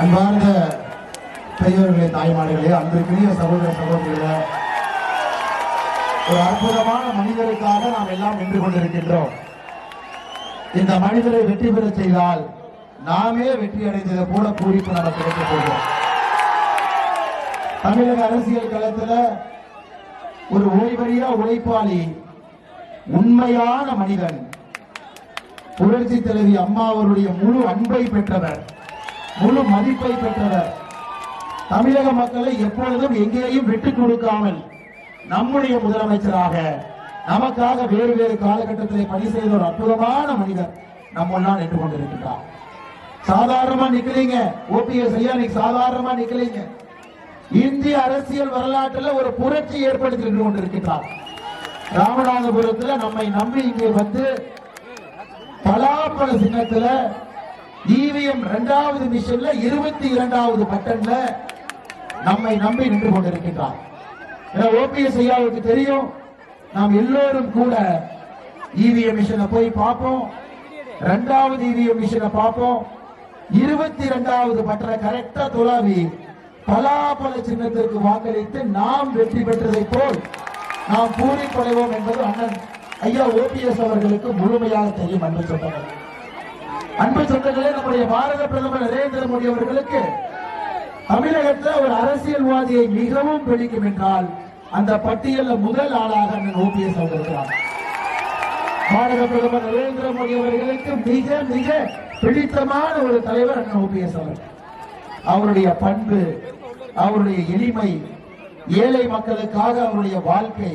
அன்பார்ந்த பெரியவர்களே தாய்மார்களே அன்பிற்குரிய சகோதர சகோதரிகளே ஒரு அற்புதமான மனிதருக்காக நாம் எல்லாம் நின்று கொண்டிருக்கின்றோம். இந்த மனிதரை வெற்றி பெறச் செய்தால் நாமே வெற்றி அடைந்ததை கூட பூரிப்பு நமக்கு கிடைக்க போகிறோம். தமிழக அரசியல் களத்துல ஒரு ஓய்வறியா உழைப்பாளி உண்மையான மனிதன் புரட்சி தலைவி அம்மா அவருடைய முழு அன்பை பெற்றவர். முழு மதிப்பை பெற்றவர். தமிழக மக்களை எப்பொழுதும் எங்கேயும் விட்டுக் கொடுக்காமல் நம்முடைய முதலமைச்சராக நமக்காக வேறு வேறு காலகட்டத்தில் பணி செய்த ஒரு அற்புதமான மனிதர் நம்ம நின்று கொண்டிருக்கின்றார். சாதாரணமா நிக்கிறீங்க. ஓபிஎஸ் ஐயா நீங்க சாதாரணமா நிக்கிறீங்க. இந்திய அரசியல் வரலாற்றில் ஒரு புரட்சி ஏற்படுத்தி நின்று கொண்டிருக்கின்றார். ராமநாதபுரத்தில் நம்மை நம்பி இங்கே வந்து பலாப்பழ சின்னத்தில் டிவிஎம் இரண்டாவது மிஷன்ல இருபத்தி இரண்டாவது பட்டன்ல நம்மை நம்பி நின்று கொண்டிருக்கின்றார். ஓபிஎஸ் ஐயாவுக்கு தெரியும் நாம் எல்லோரும் கூட இவிஎம் மிஷனை போய் பார்ப்போம். இரண்டாவது இவிஎம் மிஷனை பார்ப்போம். இருபத்தி இரண்டாவது பட்டனை கரெக்டா துளாவி பலாபல சின்னத்திற்கு வாக்களித்து நாம் வெற்றி பெற்றதை போல் நாம் பூரிப்படைவோம் என்பது அண்ணன் ஐயா ஓபிஎஸ் அவர்களுக்கு முழுமையாக தெரியும் என்று சொன்னார் அன்பு சொந்தங்களே நம்முடைய பாரத பிரதமர் நரேந்திர மோடி அவர்களுக்கு தமிழகத்தில் ஒரு அரசியல்வாதியை மிகவும் பிடிக்கும் என்றால் அந்த பட்டியல்ல முதல் ஆளாக அண்ணன் ஓபிஎஸ் அவர்கள் பாரத பிரதமர் நரேந்திர மோடி அவர்களுக்கு மிக மிக பிடித்தமான ஒரு தலைவர் அண்ணன் ஓபிஎஸ் அவர் அவருடைய பண்பு அவருடைய எளிமை ஏழை மக்களுக்காக அவருடைய வாழ்க்கை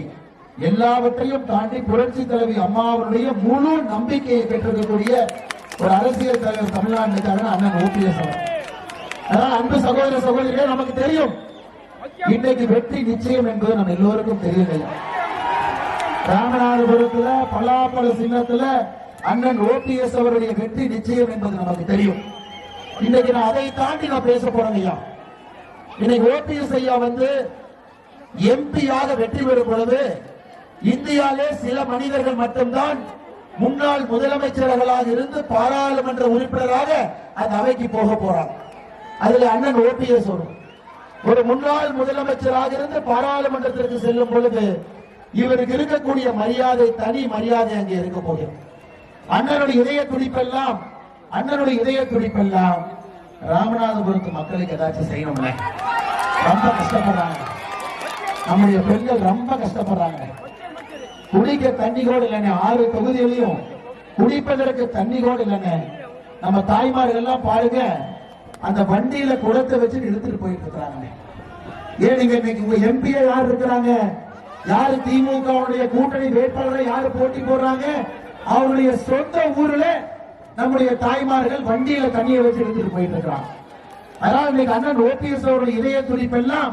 எல்லாவற்றையும் தாண்டி புரட்சி தலைவி அம்மா அவருடைய முழு நம்பிக்கையை பெற்றிருக்கக்கூடிய ஒரு அரசியல் தலைவர் தமிழ்நாடு அண்ணன் ஓபிஎஸ் அவர். அதான் அன்பு சகோதர சகோதரிகள் நமக்கு தெரியும். இன்றைக்கு வெற்றி நிச்சயம் என்பது நம்ம எல்லோருக்கும் தெரியுங்க ராமநாதபுரத்துல பலாப்பழ சின்னத்துல அண்ணன் ஓபிஎஸ் அவருடைய வெற்றி நிச்சயம் என்பது நமக்கு தெரியும். இன்னைக்கு நான் அதை தாண்டி நான் பேச போறேன் ஐயா. இன்னைக்கு ஓபிஎஸ் ஐயா வந்து எம்பியாக வெற்றி பெறும் பொழுது இந்தியாவிலே சில மனிதர்கள் மட்டும்தான் முன்னாள் முதலமைச்சர்களாக இருந்து பாராளுமன்ற உறுப்பினராக அந்த அவைக்கு போக போறாங்க. அதுல அண்ணன் ஓபிஎஸ் வரும். ஒரு முன்னாள் முதலமைச்சராக இருந்து பாராளுமன்றத்திற்கு செல்லும் பொழுது இவருக்கு இருக்கக்கூடிய மரியாதை தனி மரியாதை அங்கே இருக்க போகிறது. அண்ணனுடைய இதய துடிப்பெல்லாம் அண்ணனுடைய இதய துடிப்பெல்லாம் ராமநாதபுரத்து மக்களுக்கு ஏதாச்சும் செய்யணும்ல? ரொம்ப கஷ்டப்படுறாங்க. நம்முடைய பெண்கள் ரொம்ப கஷ்டப்படுறாங்க. குடிக்க தண்ணி கூட இல்லைன்னு ஆறு தொகுதிகளையும் குடிப்பதற்கு தண்ணி கூட இல்லைன்னு நம்ம தாய்மார்கள் எல்லாம் பாருங்க அந்த வண்டியில குடத்தை வச்சு எடுத்துட்டு போயிட்டு இருக்கிறாங்க ஏன் நீங்க இன்னைக்கு உங்க எம்பியா யார் இருக்கிறாங்க? யாரு திமுகவுடைய கூட்டணி வேட்பாளரை யாரு போட்டி போடுறாங்க? அவருடைய சொந்த ஊர்ல நம்முடைய தாய்மார்கள் வண்டியில தண்ணியை வச்சு எடுத்துட்டு போயிட்டு இருக்கிறாங்க. அதனால இன்னைக்கு அண்ணன் ஓபிஎஸ் அவருடைய இதய துடிப்பெல்லாம்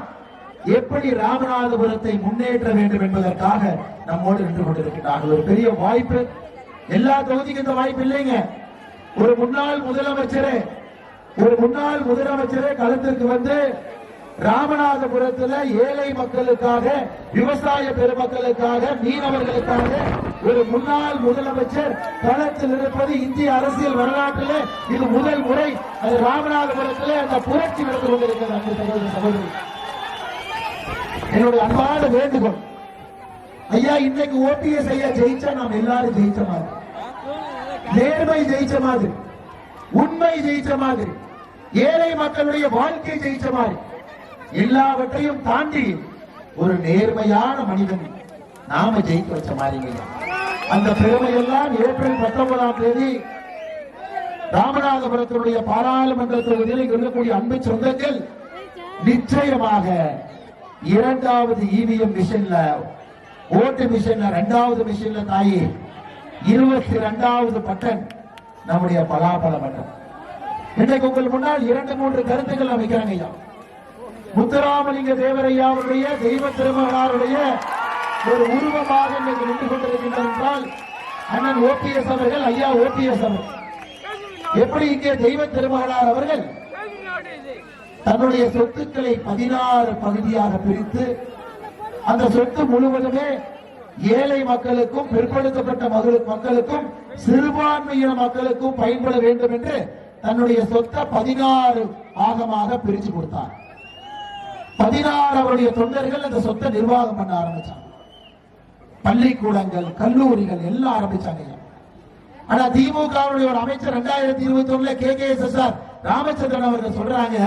எப்படி ராமநாதபுரத்தை முன்னேற்ற வேண்டும் என்பதற்காக நம்மோடு நின்று கொண்டிருக்கிறார்கள் ஒரு பெரிய வாய்ப்பு. எல்லா தொகுதிக்கும் இந்த வாய்ப்பு இல்லைங்க. ஒரு முன்னாள் முதலமைச்சரே ஒரு முன்னாள் முதலமைச்சரே களத்திற்கு வந்து ராமநாதபுரத்துல ஏழை மக்களுக்காக விவசாய பெருமக்களுக்காக மீனவர்களுக்காக ஒரு முன்னாள் முதலமைச்சர் களத்தில் இருப்பது இந்திய அரசியல் வரலாற்றில் இது முதல் முறை. அது ராமநாதபுரத்தில் அந்த புரட்சி நடந்து கொண்டிருக்கிறது அன்பு சகோதரி. என்னுடைய அன்பான வேண்டுகோள். ஐயா இன்னைக்கு ஓபிஎஸ் ஐயா ஜெயிச்சா நாம் எல்லாரும் ஜெயிச்ச மாதிரி. நேர்மை ஜெயிச்ச மாதிரி. உண்மை ஜெயிச்ச மாதிரி. ஏழை மக்களுடைய வாழ்க்கை ஜெயிச்ச மாதிரி. எல்லாவற்றையும் தாண்டி ஒரு நேர்மையான மனிதன் நாம ஜெயிக்க வச்ச மாதிரிங்க அந்த பெருமை எல்லாம் ஏப்ரல் பத்தொன்பதாம் தேதி ராமநாதபுரத்தினுடைய பாராளுமன்ற தொகுதியில் இருக்கக்கூடிய அன்பு சொந்தங்கள் நிச்சயமாக இரண்டாவது இவிஎம் மிஷின்ல ஓட்டு மிஷின்ல இரண்டாவது மிஷின்ல தாயி இருபத்தி இரண்டாவது பட்டன் நம்முடைய பலாபல பட்டன் இன்றைக்கு உங்கள் முன்னால் இரண்டு மூன்று கருத்துக்கள் அமைக்கிறாங்க ஐயா. முத்துராமலிங்க தேவரையாவுடைய தெய்வ திருமகனாருடைய ஒரு உருவமாக இன்றைக்கு நின்று கொண்டிருக்கின்றார் என்றால் அண்ணன் ஓபிஎஸ் அவர்கள் ஐயா ஓபிஎஸ் அவர்கள். எப்படி இங்கே தெய்வ திருமகனார் அவர்கள் தன்னுடைய சொத்துக்களை பதினாறு பகுதியாக பிரித்து அந்த சொத்து முழுவதுமே ஏழை மக்களுக்கும் பிற்படுத்தப்பட்ட மக்களுக்கும் சிறுபான்மையின மக்களுக்கும் பயன்பட வேண்டும் என்று தன்னுடைய சொத்தை பதினாறு பாகமாக பிரிச்சு கொடுத்தார். பதினாறு அவருடைய தொண்டர்கள் அந்த சொத்தை நிர்வாகம் பண்ண ஆரம்பிச்சாங்க. பள்ளிக்கூடங்கள் கல்லூரிகள் எல்லாம் ஆரம்பிச்சாங்க ஆனா திமுகவுடைய ஒரு அமைச்சர் ரெண்டாயிரத்தி இருபத்தி ஒண்ணுல K K S S R Ramachandran அவர்கள் சொல்றாங்க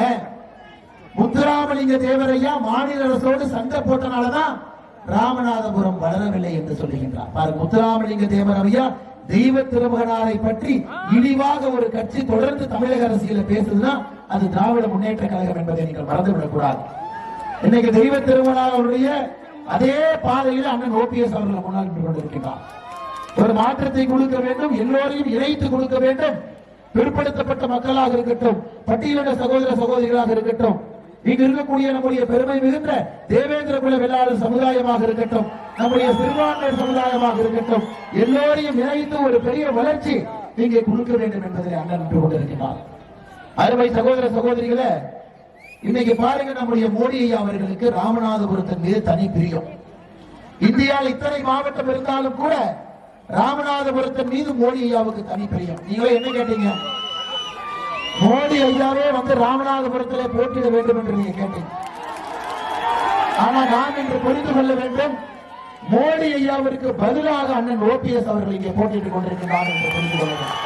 முத்துராமலிங்க தேவரையா மாநில அரசோடு சண்டை போட்டனாலதான் ராமநாதபுரம் வளரவில்லை என்று சொல்லுகின்றார். பாரு முத்துராமலிங்க தேவர் ஐயா தெய்வ திருமகனாரை பற்றி இழிவாக ஒரு கட்சி தொடர்ந்து தமிழக அரசியல பேசுதுன்னா அது திராவிட முன்னேற்ற கழகம் என்பதை நீங்கள் மறந்துவிடக் கூடாது இன்னைக்கு தெய்வ திருமணார் அவருடைய அதே பாதையில் அண்ணன் ஓபிஎஸ் அவர்கள் முன்னால் நின்று கொண்டிருக்கிறார் ஒரு மாற்றத்தை கொடுக்க வேண்டும் எல்லோரையும் இணைத்து கொடுக்க வேண்டும் பிற்படுத்தப்பட்ட மக்களாக இருக்கட்டும் பட்டியலிட சகோதர சகோதரிகளாக இருக்கட்டும் இங்கு இருக்கக்கூடிய நம்முடைய பெருமை மிகுந்த தேவேந்திர குல வெள்ளாளர் சமுதாயமாக இருக்கட்டும் நம்முடைய சிறுபான்மையர் சமுதாயமாக இருக்கட்டும் எல்லோரையும் இணைத்து ஒரு பெரிய வளர்ச்சி நீங்க கொடுக்க வேண்டும் என்பதை அண்ணன் நின்று கொண்டிருக்கிறார் அருமை சகோதர சகோதரிகளை இன்னைக்கு பாருங்க நம்முடைய மோடி ஐயா அவர்களுக்கு ராமநாதபுரத்தின் மீது தனி பிரியம். இந்தியாவில் இத்தனை மாவட்டம் இருந்தாலும் கூட ராமநாதபுரத்தின் மீது மோடி ஐயாவுக்கு தனி பிரியம். நீங்களே என்ன கேட்டீங்க? மோடி ஐயாவே வந்து ராமநாதபுரத்திலே போட்டியிட வேண்டும் என்று நீங்க கேட்டீங்க. ஆனா நாம் இன்று புரிந்து கொள்ள வேண்டும் மோடி ஐயாவிற்கு பதிலாக அண்ணன் ஓபிஎஸ் அவர்கள் இங்கே போட்டியிட்டுக் கொண்டிருக்கிறார் என்று புரிந்து கொள்ள வேண்டும்.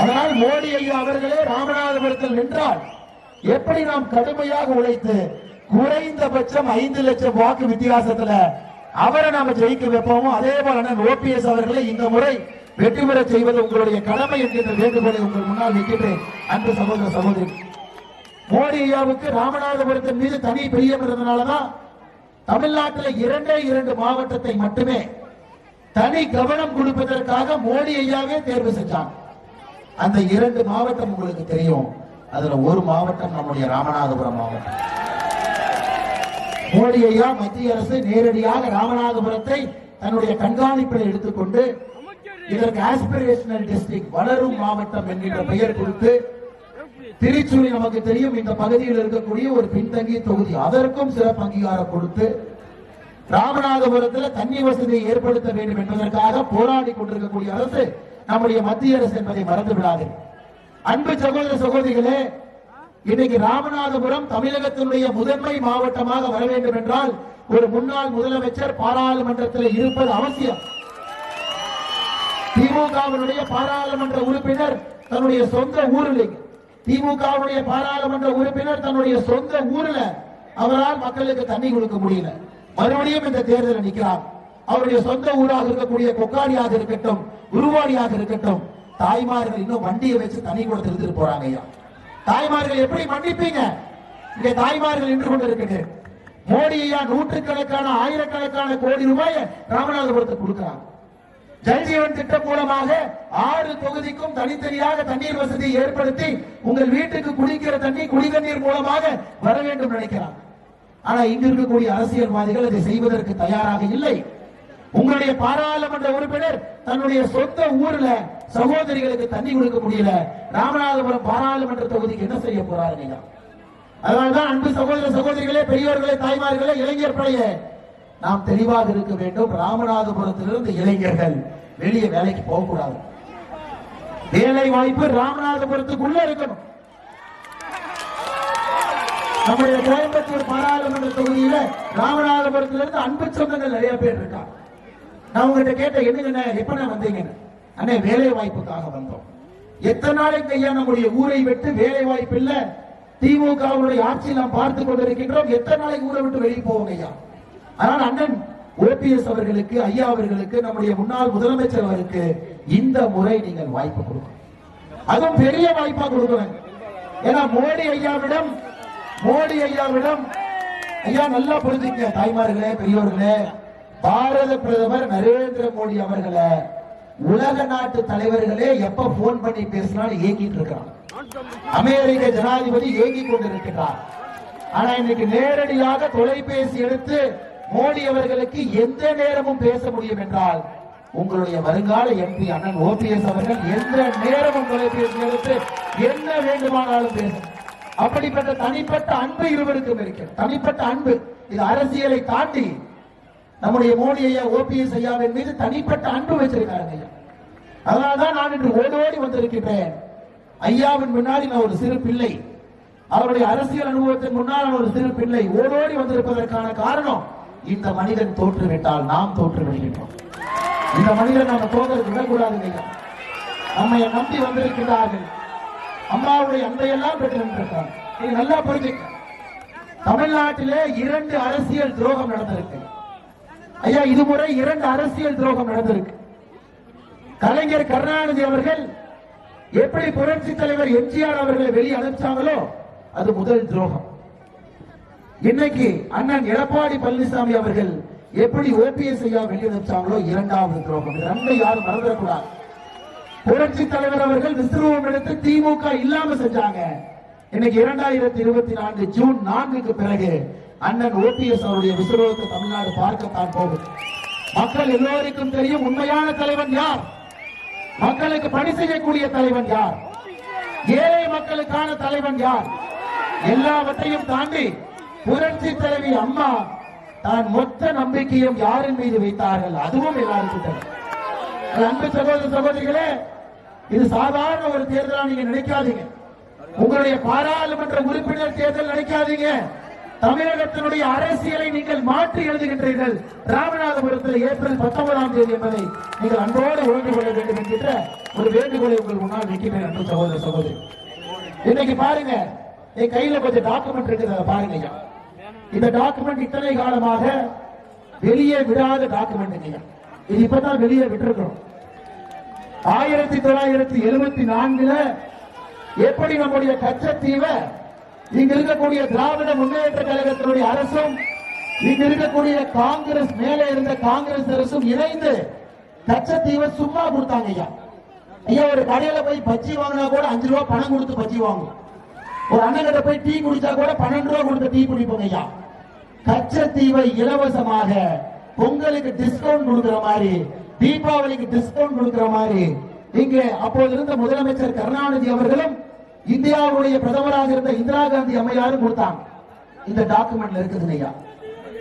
அதனால் மோடி ஐயா அவர்களே ராமநாதபுரத்தில் நின்றால் எப்படி நாம் கடுமையாக உழைத்து குறைந்தபட்சம் ஐந்து லட்சம் வாக்கு வித்தியாசத்துல அவரை நாம ஜெயிக்க வைப்போமோ அதே போல அண்ணன் ஓபிஎஸ் அவர்களை இந்த முறை வெற்றி பெற செய்வது உங்களுடைய கடமை என்கின்ற வேண்டுகோளை உங்கள் முன்னால் வைக்கின்றேன். அன்பு சகோதர சகோதரி மோடி ஐயாவுக்கு ராமநாதபுரத்தின் மீது தனி பிரியம் இருந்ததுனாலதான் தமிழ்நாட்டில் இரண்டே இரண்டு மாவட்டத்தை மட்டுமே தனி கவனம் கொடுப்பதற்காக மோடி ஐயாவே தேர்வு செஞ்சாங்க. அந்த இரண்டு மாவட்டம் உங்களுக்கு தெரியும். அதுல ஒரு மாவட்டம் நம்முடைய ராமநாதபுரம் மாவட்டம். மோடி ஐயா மத்திய அரசு நேரடியாக ராமநாதபுரத்தை தன்னுடைய கண்காணிப்பில் எடுத்துக்கொண்டு இதற்கு ஆஸ்பிரேஷனல் டிஸ்ட்ரிக்ட் வளரும் மாவட்டம் என்கின்ற பெயர் கொடுத்து திருச்சூரி நமக்கு தெரியும் இந்த பகுதியில் இருக்கக்கூடிய ஒரு பின்தங்கிய தொகுதி. அதற்கும் சிறப்பு அங்கீகாரம் கொடுத்து ராமநாதபுரத்தில் தண்ணி வசதியை ஏற்படுத்த வேண்டும் என்பதற்காக போராடி கொண்டிருக்கக்கூடிய அரசு நம்முடைய மத்திய அரசு என்பதை மறந்து விடாது அன்பு சகோதர சகோதரிகளே இன்னைக்கு ராமநாதபுரம் தமிழகத்தினுடைய முதன்மை மாவட்டமாக வர வேண்டும் என்றால் ஒரு முன்னாள் முதலமைச்சர் பாராளுமன்றத்தில் இருப்பது அவசியம். திமுகவினுடைய பாராளுமன்ற உறுப்பினர் தன்னுடைய சொந்த ஊரில் திமுகவுடைய பாராளுமன்ற உறுப்பினர் தன்னுடைய சொந்த ஊர்ல அவரால் மக்களுக்கு தண்ணி கொடுக்க முடியல. மறுபடியும் இந்த தேர்தலில் நிற்கிறார். அவருடைய சொந்த ஊராக இருக்கக்கூடிய கொக்காடியாக இருக்கட்டும் உருவாடியாக இருக்கட்டும் தாய்மார்கள் இன்னும் வண்டியை வச்சு தண்ணி கொடுத்து இருந்துட்டு போறாங்க ஐயா. தாய்மார்கள் எப்படி மன்னிப்பீங்க? இங்கே தாய்மார்கள் நின்று கொண்டிருக்கிறது. மோடி ஐயா நூற்றுக்கணக்கான ஆயிரக்கணக்கான கோடி ரூபாயை ராமநாதபுரத்துக்கு கொடுக்கிறாங்க. ஜல்ஜீவன் திட்டம் மூலமாக ஆறு தொகுதிக்கும் தனித்தனியாக தண்ணீர் வசதியை ஏற்படுத்தி உங்கள் வீட்டுக்கு குடிக்கிற தண்ணி குடிநீர் மூலமாக வர வேண்டும் நினைக்கிறார். ஆனா இங்க இருக்கக்கூடிய அரசியல்வாதிகள் அதை செய்வதற்கு தயாராக இல்லை. உங்களுடைய பாராளுமன்ற உறுப்பினர் தன்னுடைய சொந்த ஊர்ல சகோதரிகளுக்கு தண்ணி கொடுக்க முடியல. ராமநாதபுரம் பாராளுமன்ற தொகுதிக்கு என்ன செய்ய போறாருங்க அதனால்தான் அன்பு சகோதர சகோதரிகளே பெரியோர்களே தாய்மார்களே இளைஞர் பழைய நாம் தெளிவாக இருக்க வேண்டும். ராமநாதபுரத்திலிருந்து இளைஞர்கள் வெளியே வேலைக்கு போகக்கூடாது. வேலை வாய்ப்பு ராமநாதபுரத்துக்குள்ள இருக்கணும். நம்முடைய கோயம்புத்தூர் பாராளுமன்ற தொகுதியில ராமநாதபுரத்திலிருந்து அன்பு சொந்தங்கள் நிறைய பேர் இருக்காங்க. நான் உங்ககிட்ட கேட்ட என்னங்கண்ணே எப்ப நான் வந்தீங்க? அண்ணே வேலை வாய்ப்புக்காக வந்தோம். எத்தனை நாளைக்கு ஐயா நம்முடைய ஊரை விட்டு வேலை வாய்ப்பு இல்ல திமுகவுடைய ஆட்சி நாம் பார்த்து கொண்டிருக்கின்றோம். எத்தனை நாளைக்கு ஊரை விட்டு வெளியே போவோம் ஐயா? ஆனால் அண்ணன் ஓபிஎஸ் அவர்களுக்கு ஐயா அவர்களுக்கு நம்முடைய முன்னாள் முதலமைச்சர் அவருக்கு இந்த முறை நீங்கள் வாய்ப்பு கொடுக்கணும். அதுவும் பெரிய வாய்ப்பா கொடுக்கணும். ஏன்னா மோடி ஐயாவிடம் மோடி ஐயாவிடம் ஐயா நல்லா புரிஞ்சுக்க தாய்மார்களே பெரியோர்களே பாரத பிரதமர் நரேந்திர மோடி அவர்களை உலக நாட்டு தலைவர்களே எப்ப போன் பண்ணி பேசினாலும் ஏங்கிட்டு இருக்காங்க அமெரிக்க ஜனாதிபதி ஏங்கிக் கொண்டிருக்கிறார். ஆனா இன்னைக்கு நேரடியாக தொலைபேசி எடுத்து மோடி அவர்களுக்கு எந்த நேரமும் பேச முடியும் என்றால் உங்களுடைய வருங்கால எம்பி அண்ணன் ஓபிஎஸ் அவர்கள் எந்த நேரமும் தொலைபேசி எடுத்து என்ன வேண்டுமானாலும் பேசும். அப்படிப்பட்ட தனிப்பட்ட அன்பு இருவருக்கும் இருக்கு தனிப்பட்ட அன்பு. இது அரசியலை தாண்டி நம்முடைய மோடி ஐயா ஓபிஎஸ் ஐயாவின் மீது தனிப்பட்ட அன்பு வச்சிருக்காங்க ஐயா. அதனால்தான் நான் இன்று ஓடோடி வந்திருக்கின்றேன். ஐயாவின் முன்னாடி நான் ஒரு சிறு பிள்ளை. அவருடைய அரசியல் அனுபவத்தின் முன்னால் நான் ஒரு சிறு பிள்ளை. ஓடோடி வந்திருப்பதற்கான காரணம் இந்த மனிதன் தோற்றுவிட்டால் நாம் தோற்று விடுகின்றோம் இந்த மனிதன் நம்ம தோதற்கு விடக்கூடாது ஐயா நம்மை நம்பி வந்திருக்கிறார்கள். அம்மாவுடைய அன்பையெல்லாம் பெற்றிருக்கிறார் நீங்க நல்லா புரிஞ்சுக்க தமிழ்நாட்டிலே இரண்டு அரசியல் துரோகம் நடந்திருக்கு. ஐயா இதுமுறை இரண்டு அரசியல் துரோகம் நடந்திருக்கு. கலைஞர் கருணாநிதி அவர்கள் எப்படி புரட்சி தலைவர் எம்ஜிஆர் அவர்களை வெளியே அனுப்பிச்சாங்களோ அது முதல் துரோகம். இன்னைக்கு அண்ணன் எடப்பாடி பழனிசாமி அவர்கள் எப்படி ஓபிஎஸ் ஐயா வெளியே இரண்டாவது துரோகம். இது ரெண்டை யாரும் மறந்துடக்கூடாது. புரட்சி தலைவர் அவர்கள் விஸ்ருவம் எடுத்து திமுக இல்லாம செஞ்சாங்க. இன்னைக்கு இரண்டாயிரத்தி இருபத்தி நான்கு ஜூன் நான்குக்கு பிறகு அண்ணன் ஓபிஎஸ் அவருடைய விஸ்ருவத்தை தமிழ்நாடு பார்க்கத்தான் போகும் மக்கள் எல்லோருக்கும் தெரியும் உண்மையான தலைவன் யார்? மக்களுக்கு பணி செய்யக்கூடிய தலைவன் யார்? ஏழை மக்களுக்கான தலைவன் யார்? எல்லாவற்றையும் தாண்டி புரட்சி தலைவி அம்மா தான் மொத்த நம்பிக்கையும் யாரின் மீது வைத்தார்கள்? அதுவும் எல்லாருக்கும் அன்பு சகோதர சகோதரிகளே இது சாதாரண ஒரு தேர்தலா நீங்க நினைக்காதீங்க. உங்களுடைய பாராளுமன்ற உறுப்பினர் தேர்தல் நினைக்காதீங்க. தமிழகத்தினுடைய அரசியலை நீங்கள் மாற்றி எழுதுகின்றீர்கள். ராமநாதபுரத்தில் ஏப்ரல் பத்தொன்பதாம் தேதி என்பதை நீங்கள் அன்போடு உணர்ந்து கொள்ள வேண்டும் என்கின்ற ஒரு வேண்டுகோளை உங்கள் முன்னால் வைக்கிறேன் அன்பு சகோதர சகோதரி. இன்னைக்கு பாருங்க என் கையில கொஞ்சம் டாக்குமெண்ட் இருக்குது அதை பாருங்க ஐயா. இந்த டாக்குமெண்ட் இத்தனை காலமாக வெளியே விடாத டாக்குமெண்ட் ஐயா இது இப்பதான் வெளியே விட்டுருக்கிறோம். ஆயிரத்தி தொள்ளாயிரத்தி எழுபத்தி நான்குல எப்படி நம்முடைய கச்சத்தீவை இங்க இருக்கக்கூடிய திராவிட முன்னேற்ற கழகத்தினுடைய அரசும் இங்க இருக்கக்கூடிய காங்கிரஸ் மேலே இருந்த காங்கிரஸ் அரசும் இணைந்து கச்சத்தீவை சும்மா கொடுத்தாங்க ஐயா. ஐயா ஒரு கடையில போய் பஜ்ஜி வாங்கினா கூட அஞ்சு ரூபா பணம் கொடுத்து பஜ்ஜி வாங்கும். ஒரு அண்ணன் போய் டீ குடிச்சா கூட பன்னெண்டு ரூபா கொடுத்து டீ குடிப்போம் ஐயா கச்சத்தீவை இலவசமாக பொங்கலுக்கு டிஸ்கவுண்ட் கொடுக்கிற மாதிரி தீபாவளிக்கு டிஸ்கவுண்ட் கொடுக்கிற மாதிரி இங்க அப்போது இருந்த முதலமைச்சர் கருணாநிதி அவர்களும் இந்தியாவுடைய பிரதமராக இருந்த இந்திரா காந்தி அம்மையாரும் கொடுத்தாங்க. இந்த டாக்குமெண்ட்ல இருக்குது ஐயா.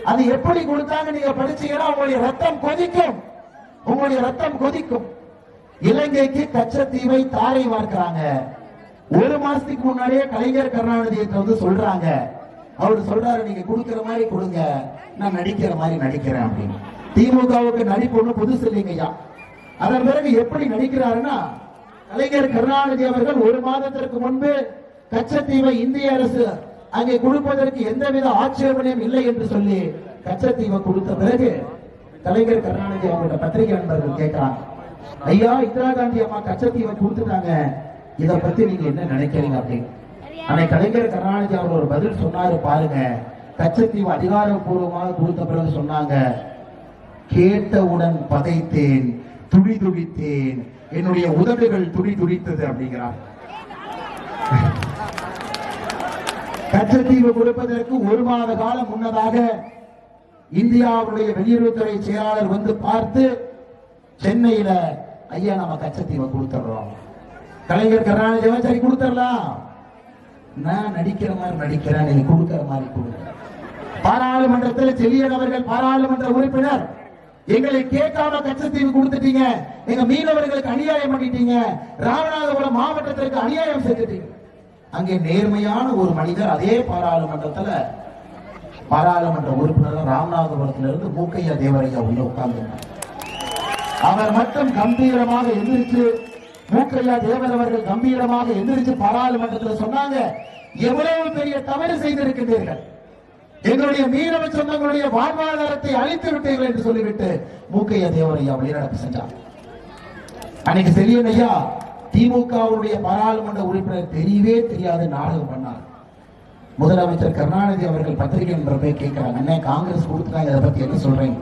அது எப்படி கொடுத்தாங்க நீங்க படிச்சீங்கன்னா உங்களுடைய ரத்தம் கொதிக்கும். உங்களுடைய ரத்தம் கொதிக்கும். இலங்கைக்கு கச்சத்தீவை தாரை வார்க்கிறாங்க. ஒரு மாசத்துக்கு முன்னாடியே கலைஞர் கருணாநிதியத்தை வந்து சொல்றாங்க. அவர் சொல்றாரு நீங்க கொடுக்கிற மாதிரி கொடுங்க. நான் நடிக்கிற மாதிரி நடிக்கிறேன் அப்படின்னு. திமுகவுக்கு நடிப்பு ஒண்ணு புதுசு இல்லைங்க ஐயா அதன் பிறகு எப்படி நடிக்கிறாருன்னா கலைஞர் கருணாநிதி அவர்கள் ஒரு மாதத்திற்கு முன்பு கச்சத்தீவை இந்திய அரசு அங்கே கொடுப்பதற்கு எந்தவித ஆட்சேபனையும் இல்லை என்று சொல்லி கச்சத்தீவை கொடுத்த பிறகு கலைஞர் கருணாநிதி அவங்களோட பத்திரிகை நண்பர்கள் கேட்கிறாங்க. ஐயா இந்திரா காந்தி அம்மா கச்சத்தீவை கொடுத்துட்டாங்க. இதை பத்தி நீங்க என்ன நினைக்கிறீங்க அப்படின்னு அன்னைக்கு கலைஞர் கருணாநிதி அவர் ஒரு பதில் சொன்னாரு பாருங்க. கச்சத்தீவு அதிகாரப்பூர்வமாக கொடுத்த பிறகு சொன்னாங்க கேட்டவுடன் பதைத்தேன் துடி துடித்தேன். என்னுடைய உதடுகள் துடி துடித்தது அப்படிங்கிறார். கச்சத்தீவு கொடுப்பதற்கு ஒரு மாத காலம் முன்னதாக இந்தியாவுடைய வெளியுறவுத்துறை செயலாளர் வந்து பார்த்து சென்னையில ஐயா நம்ம கச்சத்தீவை கொடுத்துடுறோம். கலைஞர் கருணாநிதி சரி கொடுத்துடலாம். நான் நடிக்கிற மாதிரி நடிக்கிறேன் நீங்க கொடுக்கிற மாதிரி கொடுங்க பாராளுமன்றத்தில் செல்லியன் அவர்கள் பாராளுமன்ற உறுப்பினர். எங்களை கேட்காம கச்சத்தீவு கொடுத்துட்டீங்க. எங்க மீனவர்களுக்கு அநியாயம் பண்ணிட்டீங்க. ராமநாதபுரம் மாவட்டத்திற்கு அநியாயம் செஞ்சுட்டீங்க. அங்கே நேர்மையான ஒரு மனிதர் அதே பாராளுமன்றத்துல பாராளுமன்ற உறுப்பினர் ராமநாதபுரத்திலிருந்து மூக்கையா தேவரையா உள்ள உட்கார்ந்து அவர் மட்டும் கம்பீரமாக எந்திரிச்சு மூக்கையா தேவர் அவர்கள் கம்பீரமாக எந்திரிச்சு பாராளுமன்றத்தில் சொன்னாங்க எவ்வளவு பெரிய தவறு செய்திருக்கின்றீர்கள். எங்களுடைய மீனவ சொந்தங்களுடைய வாழ்வாதாரத்தை அழித்து விட்டீர்கள் என்று சொல்லிவிட்டு மூக்கையா தேவரையா வெளிநடப்பு செஞ்சார். அன்னைக்கு செல்லியன் ஐயா திமுகவுடைய பாராளுமன்ற உறுப்பினர் தெரியவே தெரியாது நாடகம் பண்ணார். முதலமைச்சர் கருணாநிதி அவர்கள் பத்திரிகை என்ற போய் கேட்கிறாங்க என்ன காங்கிரஸ் கொடுத்துட்டாங்க இதை பத்தி என்ன சொல்றேன்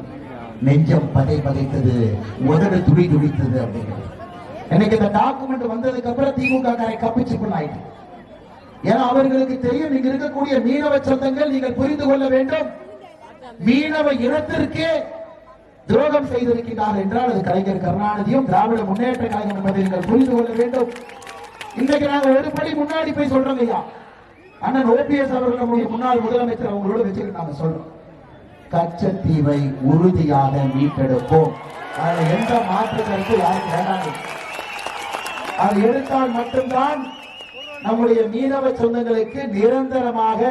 நெஞ்சம் பதை பதைத்தது உதடு துடி துடித்தது அப்படிங்கிறது எனக்கு இந்த டாக்குமெண்ட் வந்ததுக்கு அப்புறம் திமுக காரை கப்பிச்சு பண்ணாயிட்டு ஏன்னா அவர்களுக்கு தெரியும் நீங்க இருக்கக்கூடிய மீனவ சொந்தங்கள் நீங்கள் புரிந்து கொள்ள வேண்டும். மீனவ இனத்திற்கே துரோகம் செய்திருக்கிறார் என்றால் அது கலைஞர் கருணாநிதியும் திராவிட முன்னேற்ற கழகம் என்பதை நீங்கள் புரிந்து கொள்ள வேண்டும். இன்றைக்கு நாங்கள் ஒரு படி முன்னாடி போய் சொல்றோம் ஐயா. அண்ணன் ஓபிஎஸ் அவர்கள் நம்முடைய முன்னாள் முதலமைச்சர் அவங்களோட வச்சுக்கிட்டு நாங்க சொல்றோம். கச்சத்தீவை உறுதியாக மீட்டெடுப்போம். அதுல எந்த மாற்று கருத்து யாரும் வேண்டாம் அதை எடுத்தால் மட்டும்தான் நம்முடைய மீனவ சொந்தங்களுக்கு நிரந்தரமாக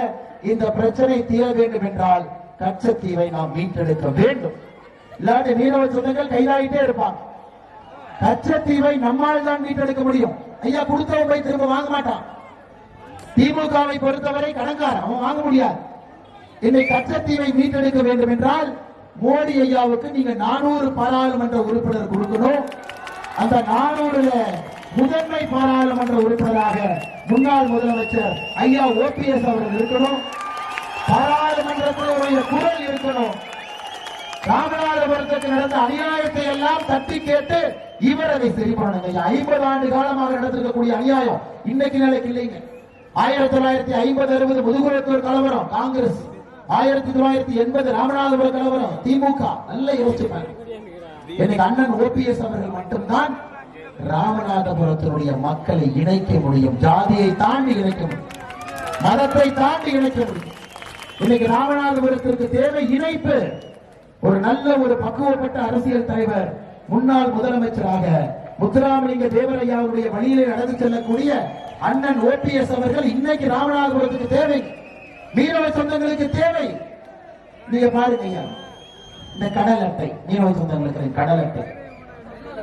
இந்த பிரச்சனை தீர வேண்டும் என்றால் கச்சத்தீவை நாம் மீட்டெடுக்க வேண்டும். இல்லாட்டி மீனவ சொந்தங்கள் கைதாகிட்டே இருப்பாங்க. கச்சத்தீவை நம்மால் தான் மீட்டெடுக்க முடியும். ஐயா கொடுத்தவன் போய் திரும்ப வாங்க மாட்டான். திமுகவை பொறுத்தவரை கடன்காரன் அவன் வாங்க முடியாது. இன்னைக்கு கச்சத்தீவை மீட்டெடுக்க வேண்டும் என்றால் மோடி ஐயாவுக்கு நீங்க நானூறு பாராளுமன்ற உறுப்பினர் கொடுக்கணும். அந்த நானூறுல முதன்மை பாராளுமன்ற உறுப்பினராக முன்னாள் முதலமைச்சர் ஐயா ஓபிஎஸ் அவர்கள் இருக்கணும். பாராளுமன்றத்தினுடைய குரல் இருக்கணும். ராமநாதபுரத்துக்கு நடந்த அநியாயத்தை எல்லாம் தட்டி கேட்டு இவர் அதை சரி பண்ணுங்க ஐம்பது ஆண்டு காலமாக நடந்திருக்கக்கூடிய அநியாயம் இன்னைக்கு நிலைக்கு இல்லைங்க. ஆயிரத்தி தொள்ளாயிரத்தி ஐம்பது அறுபது முதுகுளத்தூர் கலவரம் காங்கிரஸ். ஆயிரத்தி தொள்ளாயிரத்தி எண்பது ராமநாதபுரம் கலவரம் திமுக. நல்ல யோசிச்சு பாருங்க. எனக்கு அண்ணன் ஓபிஎஸ் அவர்கள் மட்டும்தான் ராமநாதபுரத்தினுடைய மக்களை இணைக்க முடியும். ஜாதியை தாண்டி இணைக்க முடியும். மதத்தை தாண்டி இணைக்க முடியும். இன்னைக்கு ராமநாதபுரத்திற்கு தேவை இணைப்பு. ஒரு நல்ல ஒரு பக்குவப்பட்ட அரசியல் தலைவர் முன்னாள் முதலமைச்சராக முத்துராமலிங்க தேவரையாவுடைய வழியிலே நடந்து செல்லக்கூடிய அண்ணன் ஓபிஎஸ் அவர்கள் இன்னைக்கு ராமநாதபுரத்துக்கு தேவை. மீனவ சொந்தங்களுக்கு தேவை. நீங்க பாருங்க இந்த கடல் அட்டை மீனவ சொந்தங்களுக்கு கடல் அட்டை.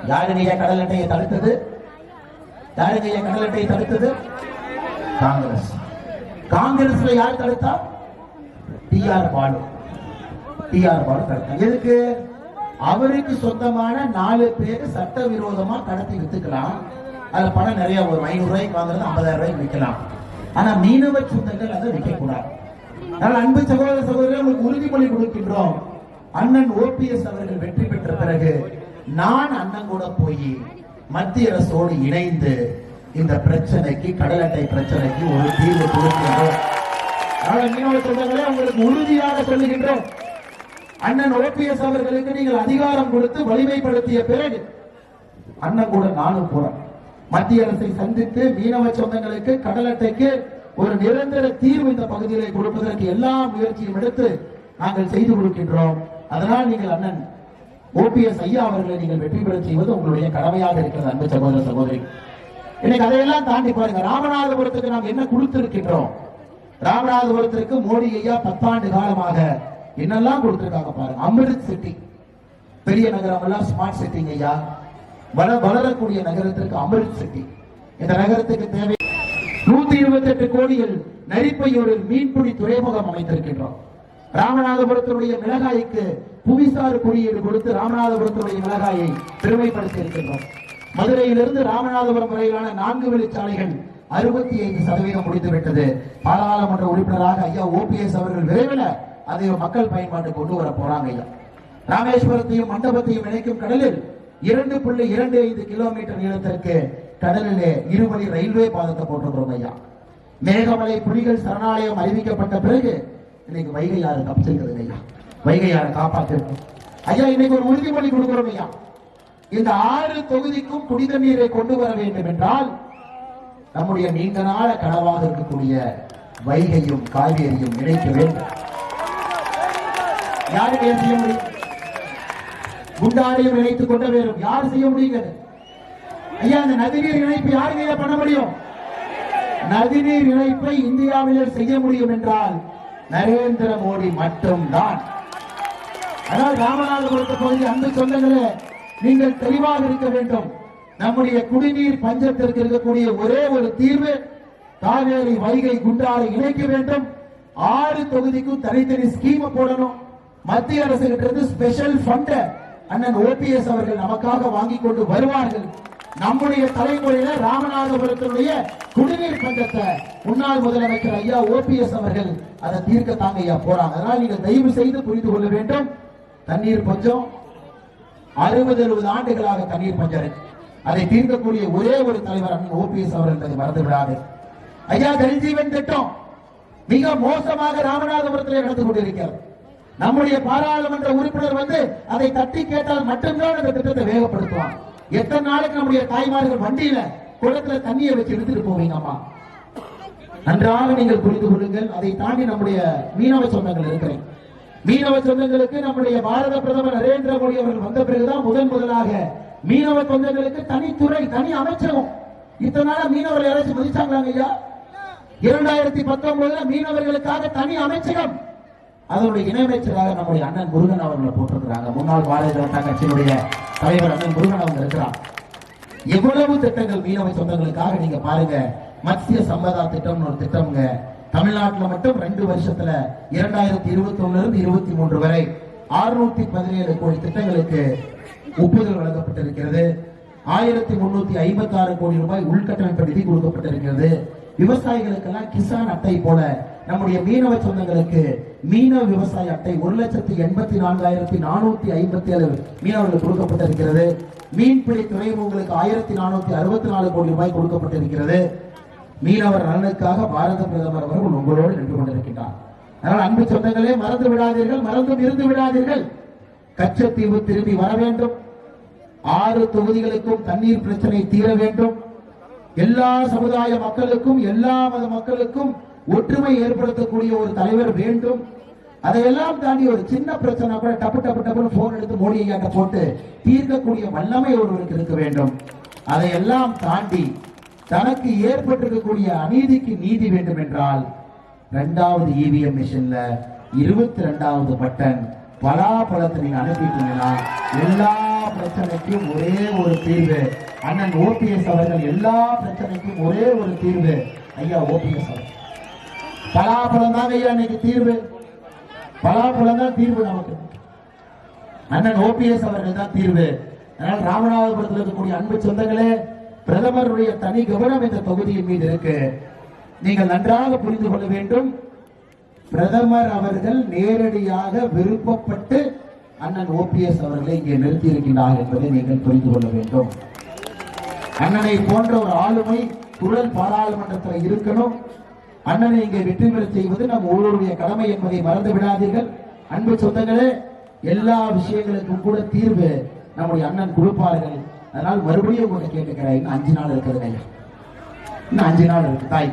யாருடைய கடல் அட்டையை தடுத்தது. யாருடைய கடல் அட்டையை தடுத்தது. காங்கிரஸ். காங்கிரஸ்ல யார் தடுத்தா? T R Balu. T R Balu தடுத்தாங்க எதுக்கு? அவருக்கு சொந்தமான நாலு பேர் சட்டவிரோதமா கடத்தி வித்துக்கலாம். அதுல பணம் நிறைய ஒரு ஐநூறு ரூபாய்க்கு வாங்குறது ஐம்பதாயிரம் ரூபாய்க்கு விற்கலாம் ஆனா மீனவ சொந்தங்கள் அதை விற்க கூடாது அதனால அன்பு சகோதர சகோதரர் உங்களுக்கு உறுதிமொழி கொடுக்கின்றோம். அண்ணன் ஓபிஎஸ் அவர்கள் வெற்றி பெற்ற பிறகு நான் அண்ணன் கூட போய் மத்திய அரசோடு இணைந்து இந்த பிரச்சனைக்கு கடல் அட்டை பிரச்சனைக்கு ஒரு தீர்வு கொடுக்கின்றோம். மீனவ சொந்தங்களே உங்களுக்கு உறுதியாக சொல்லுகின்றோம். அண்ணன் ஓபிஎஸ் அவர்களுக்கு நீங்கள் அதிகாரம் கொடுத்து வலிமைப்படுத்திய பிறகு அண்ணன் கூட நானும் போறேன் மத்திய அரசை சந்தித்து மீனவ சொந்தங்களுக்கு கடல் அட்டைக்கு ஒரு நிரந்தர தீர்வு இந்த பகுதியிலே கொடுப்பதற்கு எல்லா முயற்சியும் எடுத்து நாங்கள் செய்து கொடுக்கின்றோம். அதனால் நீங்கள் அண்ணன் ஓபிஎஸ் ஐயா அவர்களை நீங்கள் வெற்றி பெற செய்வது உங்களுடைய கடமையாக இருக்கிறது அன்பு சகோதர சகோதரி. இன்னைக்கு அதையெல்லாம் தாண்டி பாருங்க ராமநாதபுரத்துக்கு நாம் என்ன கொடுத்திருக்கின்றோம்? ராமநாதபுரத்திற்கு மோடி ஐயா பத்தாண்டு காலமாக என்னெல்லாம் கொடுத்திருக்காங்க பாருங்க. அமிர்த் சிட்டி பெரிய நகரம் எல்லாம் ஸ்மார்ட் சிட்டிங்க ஐயா. வள வளரக்கூடிய நகரத்திற்கு அமிர்த் சிட்டி. இந்த நகரத்துக்கு தேவை நூத்தி இருபத்தி எட்டு கோடியில் நரிப்பையூரில் மீன்பிடி துறைமுகம் அமைத்திருக்கின்றோம். ராமநாதபுரத்தினுடைய மிளகாய்க்கு புவிசார் குறியீடு கொடுத்து ராமநாதபுரத்துடைய மிளகாயை பெருமைப்படுத்தி இருக்கின்றோம் மதுரையிலிருந்து ராமநாதபுரம் வரையிலான நான்கு வழிச்சாலைகள் அறுபத்தி ஐந்து சதவீதம் முடிந்துவிட்டது. பாராளுமன்ற உறுப்பினராக ஐயா ஓபிஎஸ் அவர்கள் விரைவில் அதை மக்கள் பயன்பாட்டு கொண்டு வர போறாங்க ஐயா. ராமேஸ்வரத்தையும் மண்டபத்தையும் இணைக்கும் கடலில் இரண்டு புள்ளி இரண்டு ஐந்து கிலோமீட்டர் நீளத்திற்கு கடலிலே இருவழி ரயில்வே பாதத்தை போட்டிருக்கிறோம் ஐயா. மேகமலை புலிகள் சரணாலயம் அறிவிக்கப்பட்ட பிறகு இன்னைக்கு வைகை ஆறு தப்பிச்சிருக்கிறது ஐயா. வைகையார ஆறு காப்பாற்றிருக்கும் ஐயா இன்னைக்கு ஒரு உறுதிமொழி கொடுக்கிறோம் ஐயா. இந்த ஆறு தொகுதிக்கும் குடித நீரை கொண்டு வர வேண்டும் என்றால் நம்முடைய நீண்ட நாள கனவாக இருக்கக்கூடிய வைகையும் காவேரியும் இணைக்க வேண்டும். யாருக்கு செய்ய முடியும்? குண்டாரையும் இணைத்துக் கொண்ட வேறும் யார் செய்ய முடியுங்கிறது ஐயா இந்த நதிநீர் இணைப்பு யார் கையில பண்ண முடியும்? நதிநீர் இணைப்பை இந்தியாவிலே செய்ய முடியும் என்றால் நரேந்திர மோடி மட்டும்தான். அதாவது ராமநாதபுரத்து பகுதி அந்த சொந்தங்களே நீங்கள் தெளிவாக இருக்க வேண்டும். நம்முடைய குடிநீர் பஞ்சத்திற்கு இருக்கக்கூடிய ஒரே ஒரு தீர்வு காவேரி வைகை குண்டாரை இணைக்க வேண்டும். ஆறு தொகுதிக்கும் தனித்தனி ஸ்கீம் போடணும். மத்திய அரசு கிட்ட இருந்து ஸ்பெஷல் ஃபண்ட அண்ணன் ஓபிஎஸ் அவர்கள் நமக்காக வாங்கி கொண்டு வருவார்கள். நம்முடைய தலைமுறையில ராமநாதபுரத்தினுடைய குடிநீர் பஞ்சத்தை முன்னாள் முதலமைச்சர் ஐயா ஓபிஎஸ் அவர்கள் அதை தீர்க்க தாங்க ஐயா போறாங்க. அதனால் நீங்கள் தயவு செய்து புரிந்து கொள்ள வேண்டும். தண்ணீர் பஞ்சம் அறுபது எழுபது ஆண்டுகளாக தண்ணீர் பஞ்சம் இருக்கு. அதை தீர்க்கக்கூடிய ஒரே ஒரு தலைவர் அண்ணன் ஓபிஎஸ் அவர்கள் என்பதை மறந்து விடாது. ஐயா ஜல்ஜீவன் திட்டம் மிக மோசமாக ராமநாதபுரத்தில் நடந்து கொண்டிருக்கிறது. நம்முடைய பாராளுமன்ற உறுப்பினர் வந்து அதை தட்டி கேட்டால் மட்டும்தான் அந்த திட்டத்தை வேகப்படுத்துவாங்க எத்தனை நாளுக்கு நம்முடைய தாய்மார்கள் வண்டியில குளத்துல தண்ணியை வச்சு எடுத்துட்டு போவீங்க அம்மா? நன்றாக நீங்கள் புரிந்து கொள்ளுங்கள். அதை தாண்டி நம்முடைய மீனவ சொந்தங்கள் இருக்கிறேன். மீனவ சொந்தங்களுக்கு நம்முடைய பாரத பிரதமர் நரேந்திர மோடி அவர்கள் வந்த பிறகுதான் முதன் முதலாக மீனவ சொந்தங்களுக்கு தனித்துறை தனி அமைச்சகம். இத்தனை நாளா மீனவர்கள் யாராச்சும் மதிச்சாங்களாங்க ஐயா? இரண்டாயிரத்தி பத்தொன்பதுல மீனவர்களுக்காக தனி அமைச்சகம். அதனுடைய இணையமைச்சராக நம்முடைய அண்ணன் முருகன் அவர்களை போட்டிருக்கிறாங்க. முன்னாள் பாரதிய ஜனதா கட்சியினுடைய தலைவர் அண்ணன் முருகன் அவங்க இருக்கிறார். எவ்வளவு திட்டங்கள் மீனவ சொந்தங்களுக்காக நீங்க பாருங்க. மத்திய சம்பதா திட்டம்னு ஒரு திட்டம்ங்க. தமிழ்நாட்டில் மட்டும் ரெண்டு வருஷத்துல இரண்டாயிரத்தி இருபத்தி ஒண்ணுல இருந்து இருபத்தி மூன்று வரை அறுநூத்தி பதினேழு கோடி திட்டங்களுக்கு ஒப்புதல் வழங்கப்பட்டிருக்கிறது. ஆயிரத்தி முன்னூத்தி ஐம்பத்தி ஆறு கோடி ரூபாய் உள்கட்டமைப்பு நிதி கொடுக்கப்பட்டிருக்கிறது. விவசாயிகளுக்கெல்லாம் கிசான் அட்டை போல நம்முடைய மீனவ சொந்தங்களுக்கு மீனவ விவசாய அட்டை ஒரு லட்சத்தி எண்பத்தி நான்காயிரத்தி நானூத்தி ஐம்பத்தி ஏழு மீனவர்களுக்கு கொடுக்கப்பட்டிருக்கிறது. மீன்பிடி துறைமுகங்களுக்கு ஆயிரத்தி நானூத்தி அறுபத்தி நாலு கோடி ரூபாய் கொடுக்கப்பட்டிருக்கிறது. மீனவர் நலனுக்காக பாரத பிரதமர் அவர்கள் உங்களோடு நின்று கொண்டிருக்கின்றார். அதனால் அன்பு சொந்தங்களே மறந்து விடாதீர்கள் மறந்தும் இருந்து விடாதீர்கள். கச்சத்தீவு திரும்பி வர வேண்டும். ஆறு தொகுதிகளுக்கும் தண்ணீர் பிரச்சனை தீர வேண்டும். எல்லா சமுதாய மக்களுக்கும் எல்லா மத மக்களுக்கும் ஒற்றுமை ஏற்படுத்தக்கூடிய ஒரு தலைவர் வேண்டும். அதையெல்லாம் தாண்டி ஒரு சின்ன பிரச்சனை கூட டப்பு டப்பு டப்புன்னு போன் எடுத்து மோடி ஐயாட்ட போட்டு தீர்க்கக்கூடிய வல்லமை ஒருவருக்கு இருக்க வேண்டும். அதையெல்லாம் தாண்டி தனக்கு ஏற்பட்டிருக்கக்கூடிய அநீதிக்கு நீதி வேண்டும் என்றால் இரண்டாவது இவிஎம் மிஷின்ல இருபத்தி ரெண்டாவது பட்டன் பலாபலத்தை நீங்க அனுப்பிட்டீங்கன்னா எல்லா பிரச்சனைக்கும் ஒரே ஒரு தீர்வு. அண்ணன் ஓபிஎஸ் அவர்கள் எல்லா பிரச்சனைக்கும் ஒரே ஒரு தீர்வு. ஐயா ஓபிஎஸ் அவர்கள். பலாபலம் தான் ஐயா இன்னைக்கு தீர்வு? பலாபலம் தான் தீர்வு நமக்கு. அண்ணன் ஓபிஎஸ் அவர்கள் தான் தீர்வு. அதனால் ராமநாதபுரத்தில் இருக்கக்கூடிய அன்பு சொந்தங்களே பிரதமருடைய தனி கவனம் இந்த தொகுதியின் மீது இருக்கு. நீங்கள் நன்றாக புரிந்து கொள்ள வேண்டும். பிரதமர் அவர்கள் நேரடியாக விருப்பப்பட்டு அண்ணன் ஓபிஎஸ் அவர்களை இங்கே நிறுத்தி இருக்கின்றார் என்பதை நீங்கள் புரிந்து கொள்ள வேண்டும். அண்ணனை போன்ற ஒரு ஆளுமை குரல் பாராளுமன்றத்தில் இருக்கணும். அண்ணனை இங்கே வெற்றி பெற செய்வது நம் ஒவ்வொருடைய கடமை என்பதை மறந்து விடாதீர்கள். அன்பு சொந்தங்களே எல்லா விஷயங்களுக்கும் கூட தீர்வு நம்முடைய அண்ணன் கொடுப்பார்கள். அதனால் மறுபடியும் உங்களை கேட்டுக்கிறேன். இன்னும் அஞ்சு நாள் இருக்குது ஐயா. இன்னும் அஞ்சு நாள் இருக்கு. தாய்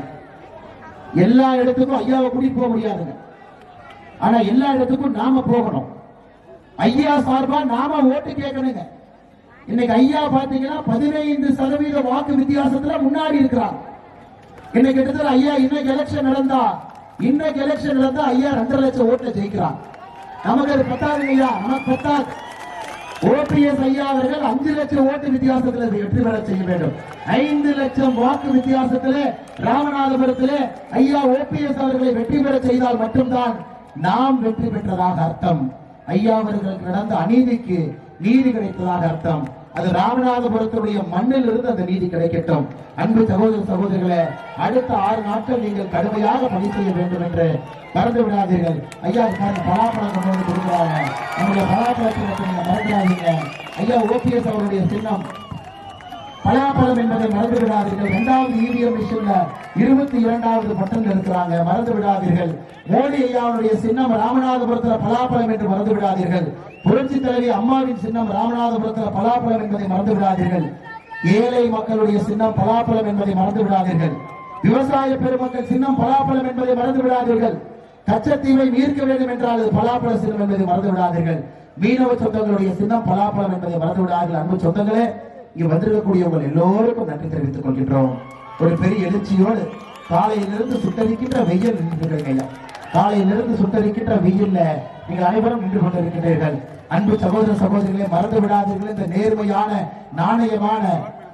எல்லா இடத்துக்கும் ஐயாவை கூடி போக முடியாதுங்க. ஆனா எல்லா இடத்துக்கும் நாம போகணும். ஐயா சார்பா நாம ஓட்டு கேட்கணுங்க. இன்னைக்கு ஐயா பாத்தீங்கன்னா பதினைந்து சதவீத வாக்கு வித்தியாசத்துல முன்னாடி இருக்கிறார். இன்னைக்கு கிட்டத்தட்ட ஐயா இன்னைக்கு எலெக்ஷன் நடந்தா இன்னைக்கு எலெக்ஷன் நடந்தா ஐயா ரெண்டரை லட்சம் ஓட்டுல ஜெயிக்கிறான் நமக்கு அது பத்தாதுங்க ஐயா. நமக்கு பத்தாது. ஓபிஎஸ் ஐயா அவர்கள் அஞ்சு லட்சம் ஓட்டு வித்தியாசத்தில் வெற்றி பெற செய்ய வேண்டும். ஐந்து லட்சம் வாக்கு வித்தியாசத்திலே ராமநாதபுரத்திலே ஐயா ஓபிஎஸ் அவர்களை வெற்றி பெற செய்தால் மட்டும்தான் நாம் வெற்றி பெற்றதாக அர்த்தம். ஐயா அவர்களுக்கு நடந்த அநீதிக்கு நீதி கிடைத்ததாக அர்த்தம். அது ராமநாதபுரத்துடைய மண்ணில் இருந்து அந்த நீதி கிடைக்கட்டும். அன்பு சகோதர சகோதரிகளே அடுத்த ஆறு நாட்கள் நீங்கள் கடுமையாக பணி செய்ய வேண்டும் என்று மறந்து விடாதீர்கள். ஐயா பாருங்க பலாப்பழம் கொண்டு வந்து கொடுக்குறாங்க. நம்முடைய பலாப்பழத்தை நீங்க மறந்துடாதீங்க. ஐயா ஓபிஎஸ் அவருடைய சின்னம். பலாப்பழம் என்பதை மறந்து விடாதீர்கள். இரண்டாவது இவிஎம் மிஷின்ல இருபத்தி இரண்டாவது பட்டம் இருக்கிறாங்க மறந்து விடாதீர்கள். மோடி ஐயாவுடைய சின்னம் ராமநாதபுரத்துல பலாப்பழம் என்று மறந்து விடாதீர்கள். புரட்சி தலைவி அம்மாவின் சின்னம் ராமநாதபுரத்துல பலாப்பழம் என்பதை மறந்து விடாதீர்கள். ஏழை மக்களுடைய சின்னம் பலாப்பழம் என்பதை மறந்து விடாதீர்கள். விவசாய பெருமக்கள் சின்னம் பலாப்பழம் என்பதை மறந்து விடாதீர்கள். கச்சத்தீவை மீட்க வேண்டும் என்றால் அது பலாப்பழ சின்னம் என்பதை மறந்து விடாதீர்கள் மீனவ சொந்தங்களுடைய சின்னம் பலாப்பழம் என்பதை மறந்து விடாதீர்கள் அன்பு சொந்தங்களே இங்கு வந்திருக்கக்கூடிய உங்கள் எல்லோருக்கும் நன்றி தெரிவித்துக் கொள்கின்றோம். ஒரு பெரிய எழுச்சியோடு காலையிலிருந்து சுட்டரிக்கின்ற வெயில் நின்றுகிறீர்கள் காலையிலிருந்து சுட்டரிக்கின்ற வெயில்ல நீங்கள் அனைவரும் நின்று கொண்டிருக்கின்றீர்கள். அன்பு சகோதர சகோதரிகளை மறந்து விடாதீர்கள் இந்த நேர்மையான நாணயமான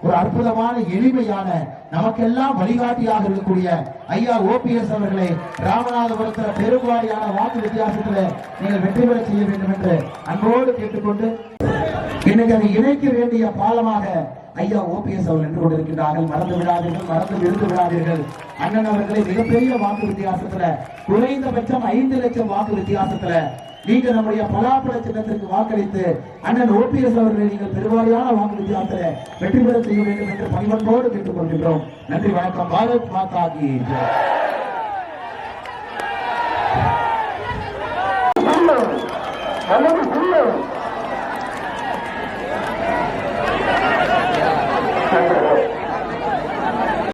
ஒரு அற்புதமான எளிமையான நமக்கெல்லாம் வழிகாட்டியாக இருக்கக்கூடிய ஐயா ஓபிஎஸ் அவர்களை ராமநாதபுரத்தில் பெரும்பாலான வாக்கு வித்தியாசத்தில் நீங்கள் வெற்றி பெற செய்ய வேண்டும் என்று அன்போடு கேட்டுக்கொண்டு இன்னைக்கு அதை இணைக்க வேண்டிய பாலமாக ஐயா ஓபிஎஸ் அவர்கள் நின்று கொண்டிருக்கிறார்கள் மறந்து விடாதீர்கள் மறந்து விழுந்து விடாதீர்கள். அண்ணன் அவர்களை மிகப்பெரிய வாக்கு வித்தியாசத்துல குறைந்தபட்சம் ஐந்து லட்சம் வாக்கு வித்தியாசத்துல நீங்கள் நம்முடைய பலாப்பழ சின்னத்திற்கு வாக்களித்து அண்ணன் ஓபிஎஸ் அவர்களை நீங்கள் பெருவாரியான வாக்கு வித்தியாசத்தில வெற்றி பெற செய்ய வேண்டும் என்று பணிவன்போடு கேட்டுக் கொள்கின்றோம் நன்றி வணக்கம். பாரத் மாதா கி நமது